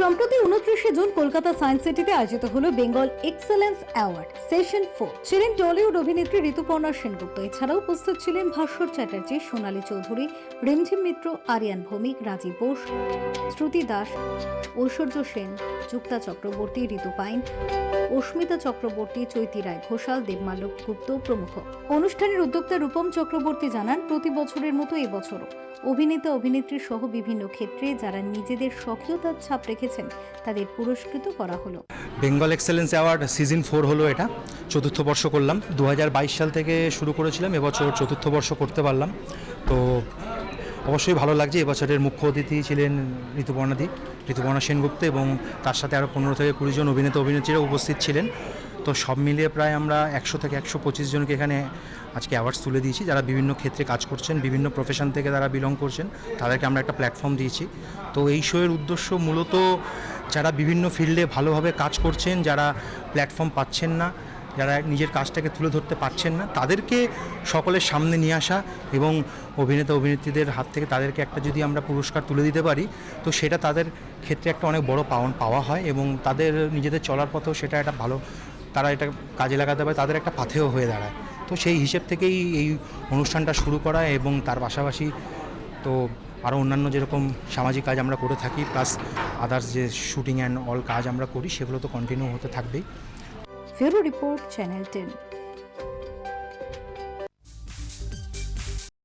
সম্প্রতি উনত্রিশে June Kolkata science সিটিতে আয়োজিত হলো Bengal excellence award, session four. ছিলেন টলিউড অভিনেত্রী ঋতুপর্ণা সেনগুপ্ত। এছাড়াও উপস্থিত ছিলেন ভাস্কর চ্যাটার্জি, সোনালী চৌধুরী, রিমঝিম মিত্র, আরিয়ান ভৌমিক, রাজীব বোস, শ্রুতি দাস, ঐশ্বর্য সেন, যুক্তা চক্রবর্তী, ঋতু পাইন, অস্মিতা চক্রবর্তী, চৈতি রায় ঘোষাল দেবমাল্য গুপ্ত প্রমুখ। অনুষ্ঠানের উদ্যোক্তা রূপম চক্রবর্তী জানান, প্রতি বছরের মতো এবছরও অভিনেতা অভিনেত্রী সহ বিভিন্ন ক্ষেত্রে যারা নিজেদের স্বকীয়তার ছাপ রেখেছেন তাদের পুরস্কৃত করা হলো। Bengal excellence award season four হলো এটা। চতুর্থ বর্ষ করলাম। দু হাজার বাইশ সাল থেকে শুরু করেছিলাম। এবছর চতুর্থ বর্ষ করতে পারলাম। তো অবশ্যই ভালো লাগছে। এবছরের মুখ্য অতিথি ছিলেন ঋতুপর্ণাদি ঋতুপর্ণা সেনগুপ্ত এবং তার সাথে আরও পনেরো থেকে কুড়ি জন অভিনেতা অভিনেত্রীরা উপস্থিত ছিলেন। তো সব মিলিয়ে প্রায় আমরা একশো থেকে একশো পঁচিশ জনকে এখানে আজকে অ্যাওয়ার্ডস তুলে দিয়েছি। যারা বিভিন্ন ক্ষেত্রে কাজ করছেন, বিভিন্ন প্রফেশন থেকে তারা বিলং করছেন, তাদেরকে আমরা একটা প্ল্যাটফর্ম দিয়েছি। তো এই শোয়ের উদ্দেশ্য মূলত যারা বিভিন্ন ফিল্ডে ভালোভাবে কাজ করছেন, যারা প্ল্যাটফর্ম পাচ্ছেন না, যারা নিজের কাজটাকে তুলে ধরতে পারছেন না, তাদেরকে সকলের সামনে নিয়ে আসা এবং অভিনেতা, অভিনেত্রীদের হাত থেকে তাদেরকে একটা যদি আমরা পুরস্কার তুলে দিতে পারি, তো সেটা তাদের ক্ষেত্রে একটা অনেক বড় পাওয়া পাওয়া হয় এবং তাদের নিজেদের চলার পথেও সেটা একটা ভালো তারা এটা কাজে লাগাতে পারে, তাদের একটা পাথেও হয়ে দাঁড়ায়। তো সেই হিসেব থেকেই এই অনুষ্ঠানটা শুরু করা এবং তার পাশাপাশি তো আরও অন্যান্য যেরকম সামাজিক কাজ আমরা করে থাকি প্লাস আদার্স যে শুটিং অ্যান্ড অল কাজ আমরা করি, সেগুলো তো কন্টিনিউ হতে থাকবেই। ফেরো রিপোর্ট চ্যানেল টেন।